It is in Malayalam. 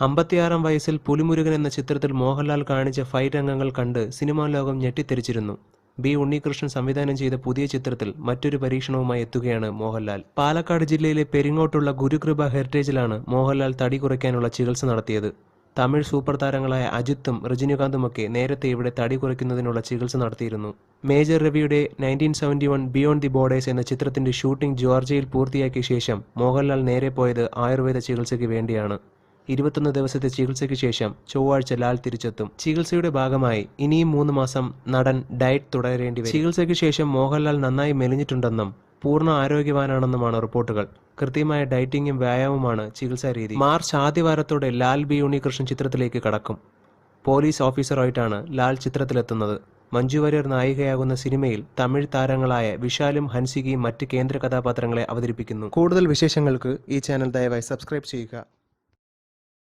അമ്പത്തിയാറാം വയസ്സിൽ പുലിമുരുകൻ എന്ന ചിത്രത്തിൽ മോഹൻലാൽ കാണിച്ച ഫൈറ്റ് രംഗങ്ങൾ കണ്ട് സിനിമാ ലോകം ഞെട്ടിത്തെരിച്ചിരുന്നു ബി ഉണ്ണികൃഷ്ണൻ സംവിധാനം ചെയ്ത പുതിയ ചിത്രത്തിൽ മറ്റൊരു പരീക്ഷണവുമായി എത്തുകയാണ് മോഹൻലാൽ. പാലക്കാട് ജില്ലയിലെ പെരിങ്ങോട്ടുള്ള ഗുരുകൃപ ഹെറിറ്റേജിലാണ് മോഹൻലാൽ തടി കുറയ്ക്കാനുള്ള ചികിത്സ നടത്തിയത്. തമിഴ് സൂപ്പർ താരങ്ങളായ അജിത്തും രജനികാന്തുമൊക്കെ നേരത്തെ ഇവിടെ തടി കുറയ്ക്കുന്നതിനുള്ള ചികിത്സ നടത്തിയിരുന്നു. മേജർ രവിയുടെ nineteen seventy one beyond the borders എന്ന ചിത്രത്തിന്റെ ഷൂട്ടിംഗ് ജോർജിയയിൽ പൂർത്തിയാക്കിയ ശേഷം മോഹൻലാൽ നേരെ പോയത് ആയുർവേദ ചികിത്സയ്ക്ക് വേണ്ടിയാണ്. ഇരുപത്തൊന്ന് ദിവസത്തെ ചികിത്സയ്ക്ക് ശേഷം ചൊവ്വാഴ്ച ലാൽ തിരിച്ചെത്തും. ചികിത്സയുടെ ഭാഗമായി ഇനിയും മൂന്ന് മാസം നടൻ ഡയറ്റ് തുടരേണ്ടി വരും. ചികിത്സയ്ക്ക് ശേഷം മോഹൻലാൽ നന്നായി മെലിഞ്ഞിട്ടുണ്ടെന്നും പൂർണ ആരോഗ്യവാനാണെന്നുമാണ് റിപ്പോർട്ടുകൾ. കൃത്യമായ ഡയറ്റിങ്ങും വ്യായാമവുമാണ് ചികിത്സാ രീതി. മാർച്ച് ആദ്യവാരത്തോടെ ലാൽ ബി ഉണ്ണികൃഷ്ണൻ ചിത്രത്തിലേക്ക് കടക്കും. പോലീസ് ഓഫീസറായിട്ടാണ് ലാൽ ചിത്രത്തിലെത്തുന്നത്. മഞ്ജു വാര്യർ നായികയാകുന്ന സിനിമയിൽ തമിഴ് താരങ്ങളായ വിശാലും ഹൻസികയും മറ്റ് കേന്ദ്ര കഥാപാത്രങ്ങളെ അവതരിപ്പിക്കുന്നു. കൂടുതൽ വിശേഷങ്ങൾക്ക് ഈ ചാനൽ ദയവായി സബ്സ്ക്രൈബ് ചെയ്യുക.